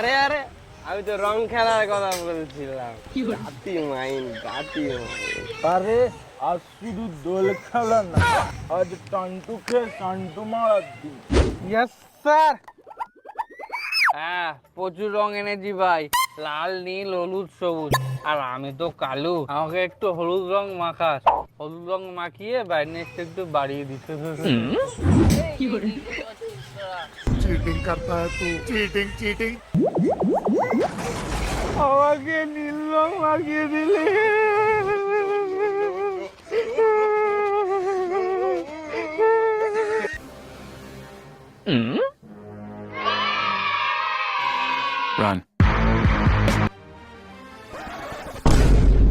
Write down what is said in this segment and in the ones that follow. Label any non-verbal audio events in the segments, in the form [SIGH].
আরে আরে আমি তো রং খেলার কথা বলছিলাম। রাতি মাইন রাতি আরে আর শুধু দোল খেলা না আজ খেয়ে টান্টু মারা দি ইয়েস স্যার হ্যাঁ প্রচুর রং এনেছি ভাই লাল নীল হলুদ সবুজ। আর আমি তো কালু আমাকে একটু হলুদ রং মাখাস। হলুদ রং মাখিয়ে বাইরে ব্রাইটনেস একটু বাড়িয়ে দিতে চিটিং করতা চিটিং চিটিং আমাকে নীল রং মাখিয়ে দিলে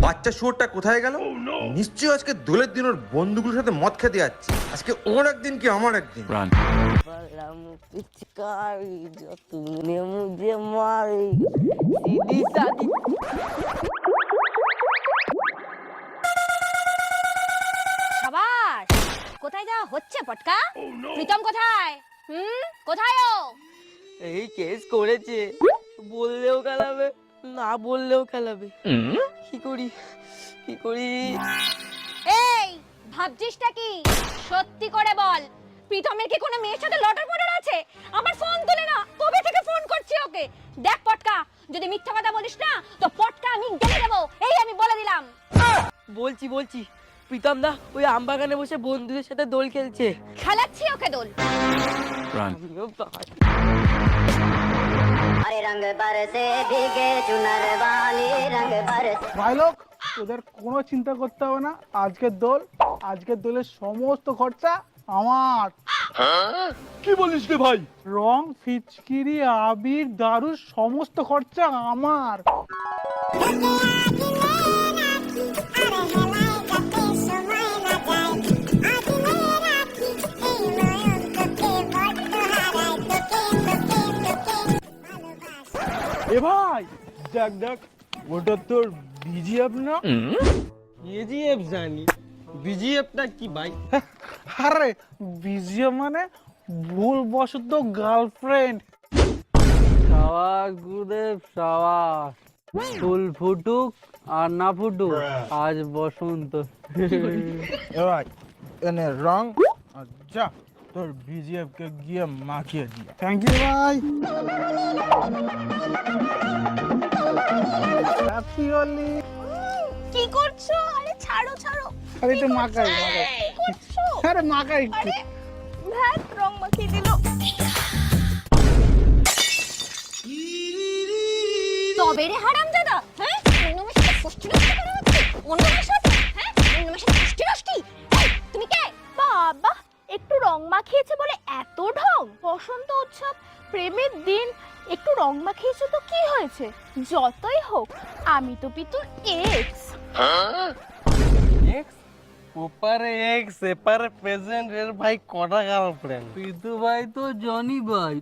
বাচ্চা শুয়োরটা কোথায় গেল? Oh, নিশ্চয়ই আজকে দোলের দিন ওর বন্ধুগুলোর সাথে মদ খেতে যাচ্ছে। আজকে ওর একদিন কি আমার একদিন? কোথায় যা হচ্ছে পটকা? Oh, প্রীতম কোথায়? হুম? কোথায় ও? এই কেস করেছে বললেও গেলাবে না বললেও খেলাবে। কি করি? কি করি? এই ভাবছিসটা কি সত্যি করে বল প্রীতমের কি কোনো মেয়ের সাথে লটার পটার আছে? আমার ফোন তুলে না কবে থেকে ফোন করছি ওকে? দেখ পটকা যদি মিথ্যা কথা বলিস না তো পটকা আমি গেলে দেবো। এই আমি বলে দিলাম। বলছি বলছি প্রীতম দা ওই আমবাগানে বসে বন্ধুদের সাথে দোল খেলছে। খেলাচ্ছি ওকে দোল। আমিও রঙ ভাই লোক তোদের কোনো চিন্তা করতে হবে না। আজকের দোল আজকের দোলের সমস্ত খরচা আমার। কি বলিস রে ভাই? রং ফিচকিরি আবির দারুর সমস্ত খরচা আমার। এ ভাই দেখ দেখ ওটা তোর বিজিএফ না? কেজিএফ জানি। বিজিএফটা কি ভাই? [LAUGHS] আরে বিজিএ মানে ভুল বশত গার্লফ্রেন্ড সাবাস গুরুদেব সাবাস। ফুল ফুটুক আর না ফুটুক আজ বসন্ত। [LAUGHS] এ ভাই এনে রং যা। তোর বিজিএফ কে গিয়ে মাখিয়ে দিয়ে। থ্যাংক ইউ ভাই। হ্যাপি হোলি কি করছ? আরে ছাড়ো ছাড়ো। আরে মাকাই মাকাই কি করছ? আরে একটু। ভ্যাট রং মাখিয়ে দিল। তবে রে হারাম দাদা হ্যাঁ? অন্য মেয়ের সাথে করা হচ্ছে? অন্য মেয়ের সাথে মাখিয়েছে বলে এত ঢং? বসন্ত উৎসব প্রেমের দিন একটু রং মাখিয়েছে তো কি হয়েছে? যতই হোক আমি তো পিতুর এক্স এক্স ওপারে এক্স এপারে প্রেজেন্ট এর ভাই কটা গার্লফ্রেন্ড পিতু ভাই তো জনি ভাই।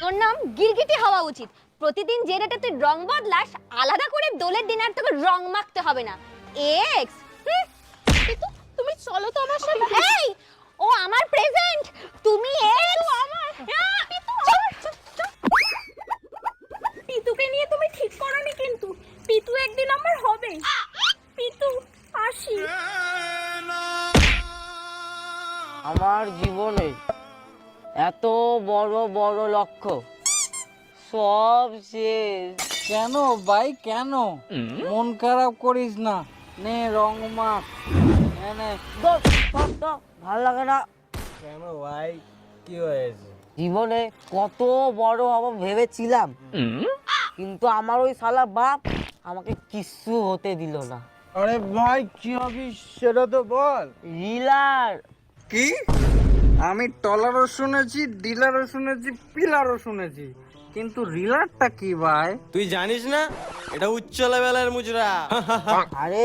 তোর নাম গিরগিটি হওয়া উচিত। প্রতিদিন যে রেটে তুই রং বদলাস আলাদা করে দোলের দিন আর তোকে রং মাখতে হবে না। এক্স তুমি চলো তো আমার সাথে। এই ও আমার প্রেজেন্ট তুমি এক্স আমার। পিতুকে নিয়ে তুমি ঠিক করনি কিন্তু। পিতু একদিন আমার হবে। পিতু আসি। আমার জীবনে এত বড় বড় লক্ষ্য। সব শেষ। কেন ভাই কেন? মন খারাপ করিস না। নে রং মাখ। নে, ভালো লাগে না কেন ভাই? কি হয়েছে? জীবনে কত বড় হব ভেবেছিলাম। কিন্তু আমার ওই শালা বাপ আমাকে কিচ্ছু হতে দিল না। আরে ভাই কি হবি সেটা তো বল। রিলার কি? আমি টলারও শুনেছি ডিলারও শুনেছি পিলারও শুনেছি। কিন্তু রিলারটা কি ভাই? তুই জানিস না? এটা উচ্চ লেভেলের মুজরা। আরে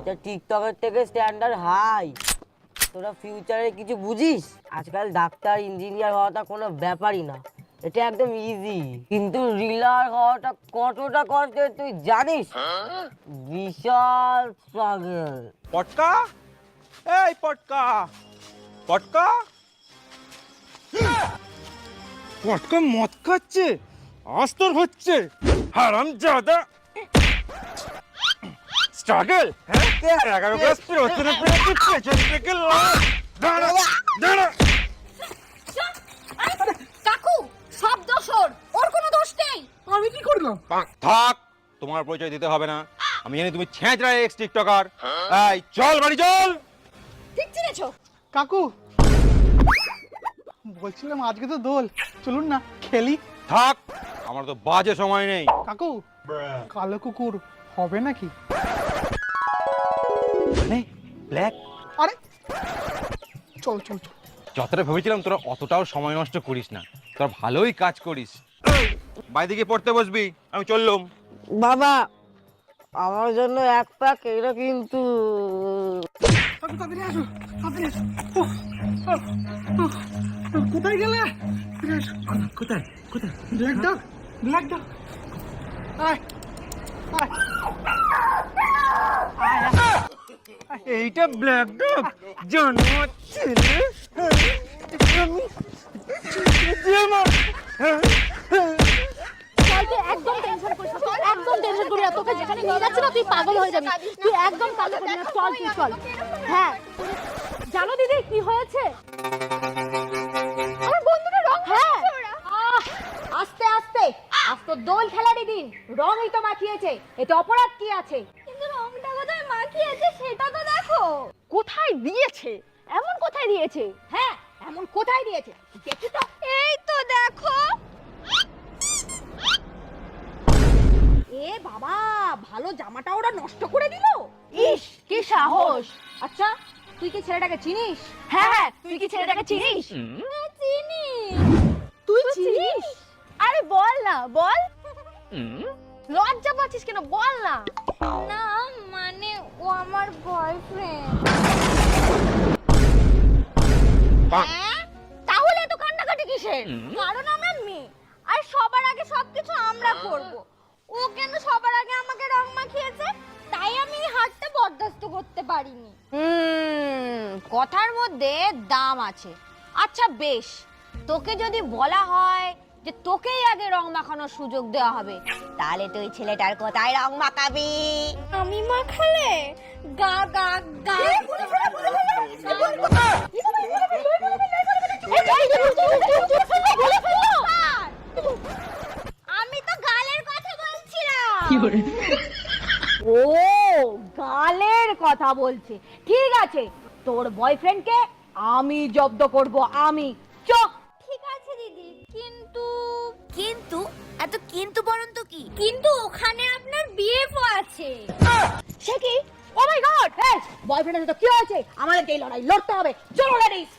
এটা টিকটকের থেকে স্ট্যান্ডার্ড হাই তোরা ফিউচারে কিছু বুঝিস? আজকাল ডাক্তার ইঞ্জিনিয়ার হওয়াটা কোনো ব্যাপারই না। এটা একদম ইজি কিন্তু রিলার হওয়াটা কতটা কষ্টের তুই জানিস? বিশাল স্ট্রাগল পটকা? এই পটকা। পটকা? পটকা মদ খাচ্ছে আস্তর হচ্ছে। হারাম জাদা স্ট্রাগল হ্যাঁ এগারো ক্লাস পেরোতে পেরোতে পেছন থেকে লাল। দাঁড়া দাঁড়া। কাকু সব দোষ ওর। ওর কোনো দোষ নেই। আমি কি করলাম? থাক তোমার পরিচয় দিতে হবে না। আমি জানি তুমি ছেঁচড়া এক্স টিকটকার এই চল বাড়ি চল। ঠিক চিনেছো? কাকু বলছিলাম আজকে তো দোল। চলুন না খেলি। থাক আমার তো বাজে সময় নেই। কাকু কালো কুকুর হবে নাকি? ব্ল্যাক। আরে। চল চল চল। যতটা ভেবেছিলাম তোরা অতটাও সময় নষ্ট করিস না। তোরা ভালোই কাজ করিস। বাইরে গিয়ে পড়তে বসবি আমি চললুম। বাবা আমার জন্য এক প্যাক এটা কিন্তু কোথায় গেলে? কোথায় কোথায়? ব্ল্যাক ডগ ব্ল্যাক ডগ আয় আয়। এইটা ব্ল্যাক ডগ জন্ম ছেলে? তুই একদম টেনশন করিস তুই একদম টেনশন করিস না তোকে যেখানে নিয়ে যাচ্ছি না তুই পাগল হয়ে যাবি তুই একদম কান্না করবি না চল তুই চল। হ্যাঁ। জানো দিদি কি হয়েছে? আমার বন্ধুরা রং হ্যাঁ। আস্তে আস্তে। আজ তো দোল খেলারই দিন রংই তো মাখিয়েছে এতে অপরাধ কি আছে? রংটা কোথায় মাখিয়েছে সেটা তো দেখো। কোথায় দিয়েছে? এমন কোথায় দিয়েছে? হ্যাঁ এমন কোথায় দিয়েছে? দেখি তো। এই তো দেখো। এ বাবা ভালো জামাটা ওরা নষ্ট করে দিল? ইস কি সাহস। আচ্ছা তুই কি ছেলেটাকে চিনিস? হ্যাঁ হ্যাঁ তুই কি ছেলেটাকে চিনিস? চিনি। তুই চিনিস? আরে বল না বল। লজ্জা পাচ্ছিস কেন? বল না। না মানে ও আমার বয়ফ্রেন্ড তাহলে তো কান্নাকাটি কিসের? কারণ আমরা মেয়ে। আর সবার আগে সবকিছু আমরা করব। ও কেন সবার আগে আমাকে রং মাখিয়েছে তাই আমি এই হাতটা বরদাস্ত করতে পারিনি। হুম কথার মধ্যে দাম আছে। আচ্ছা বেশ। তোকে যদি বলা হয় যে তোকেই আগে রং মাখানোর সুযোগ দেওয়া হবে তাহলে তুই ছেলেটার কোথায় রং মাখাবি আমি মাখালে গা গা গা আমি তো গালের কথা বলছিলাম ও গালের কথা বলছে ঠিক আছে তোর বয়ফ্রেন্ডকে আমি জব্দ করব আমি কিন্তু ওখানে আপনার বিএফও আছে। সে কি? ও মাই গড এই বয়ফ্রেন্ডের সাথে কি হয়েছে? আমাদের এই লড়াই লড়তে হবে। চলো লেডিস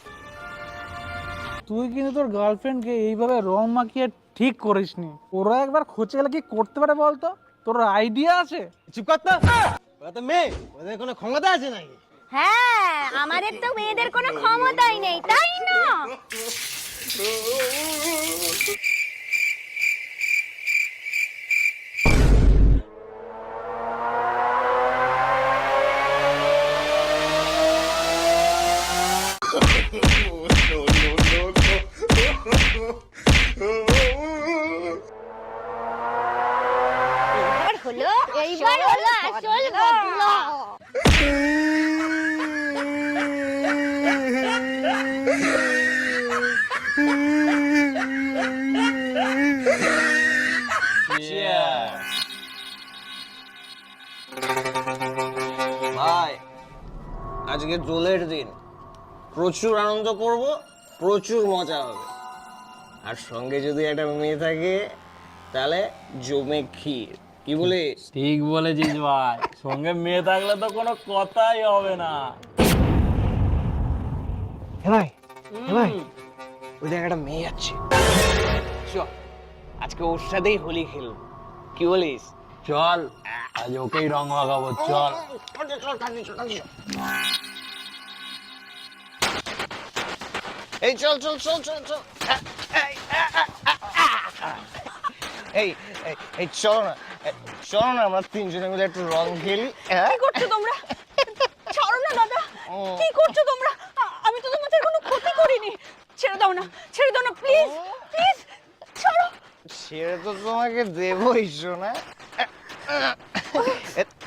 তুই কিন্তু তোর গার্লফ্রেন্ডকে এইভাবে রং মাখিয়ে ঠিক করিসনি। ওরা একবার খোঁচে গেলে কি করতে পারে বলতো? তোর আইডিয়া আছে? চুপ কর তো। ওরা তো মেয়ে। ওদের কোনো ক্ষমতা আছে নাকি? হ্যাঁ আমাদের তো মেয়েদের কোনো ক্ষমতাই নেই তাই না? এইবার হলো এইবার হলো আসল ঘটনা ভাই আজকে দোলের দিন। প্রচুর আনন্দ করব প্রচুর মজা হবে। আর সঙ্গে যদি একটা মেয়ে থাকে তাহলে জমে ক্ষীর। কি বলিস? ঠিক বলেছিস ভাই। সঙ্গে মেয়ে থাকলে তো কোনো কথাই হবে না। ভাই ভাই ওই দেখ একটা মেয়ে চল আজকে ওর সাথেই হোলি খেলব। কি বলিস? চল আজ ওকেই রং মাখাবো চল। এই চল চল চল চল চল। এই এই, চলো না চলো না আমরা তিনজনে মিলে একটু রং খেলি হ্যাঁ? কি করছ তোমরা? ছাড়ো না দাদা। কি করছ তোমরা? আমি তো তোমাদের কোনো ক্ষতি করিনি। ছেড়ে দাও না ছেড়ে দাও না প্লিজ প্লিজ ছাড়ো। ছেড়ে তো তোমাকে দেবই শোনা।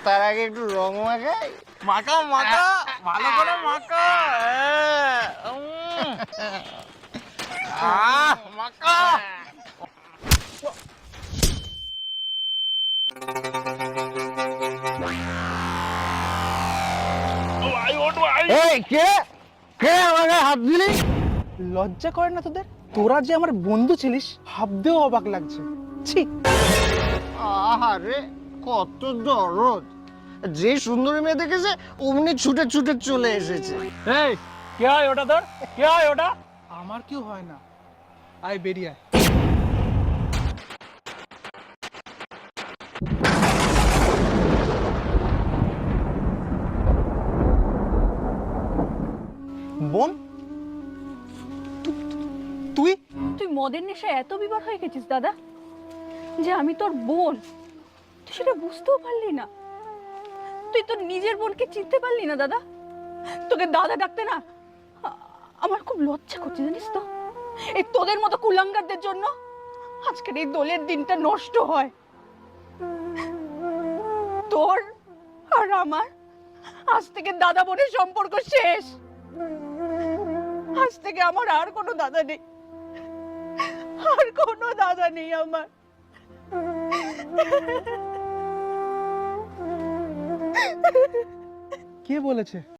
তার আগে একটু রং মাখাই। মাকা মাকা ভালো করে মাকা [LAUGHS] আহ। মাকা এই কে? কে আমাকে হাত দিলি? লজ্জা করে না তোদের? তোরা যে আমার বন্ধু ছিলিস ভাবতেও অবাক লাগছে। ছি। আহারে কত দরদ। যে সুন্দরী মেয়ে দেখেছে অমনি ছুটে ছুটে চলে এসেছে। এই কে হয় ওটা তোর? কে হয় ওটা? আমার কেউ হয় না। আয় বেরিয়ে বোন তুই? তুই মদের নেশায় এত বিবার হয়ে গেছিস, দাদা? যে আমি তোর বোন, তুই সেটা বুঝতেও পারলি না। তুই তোর নিজের বোনকে চিনতে পারলি না, দাদা? তোকে দাদা ডাকতে না আমার খুব লজ্জা করছে, জানিস তো? এই তোদের মতো কুলাঙ্গারদের জন্য আজকের এই দোলের দিনটা নষ্ট হয়। তোর আর আমার, আজ থেকে দাদা বোনের সম্পর্ক শেষ। আজ থেকে আমার আর কোনো দাদা নেই। আর কোনো দাদা নেই আমার। কে বলেছে?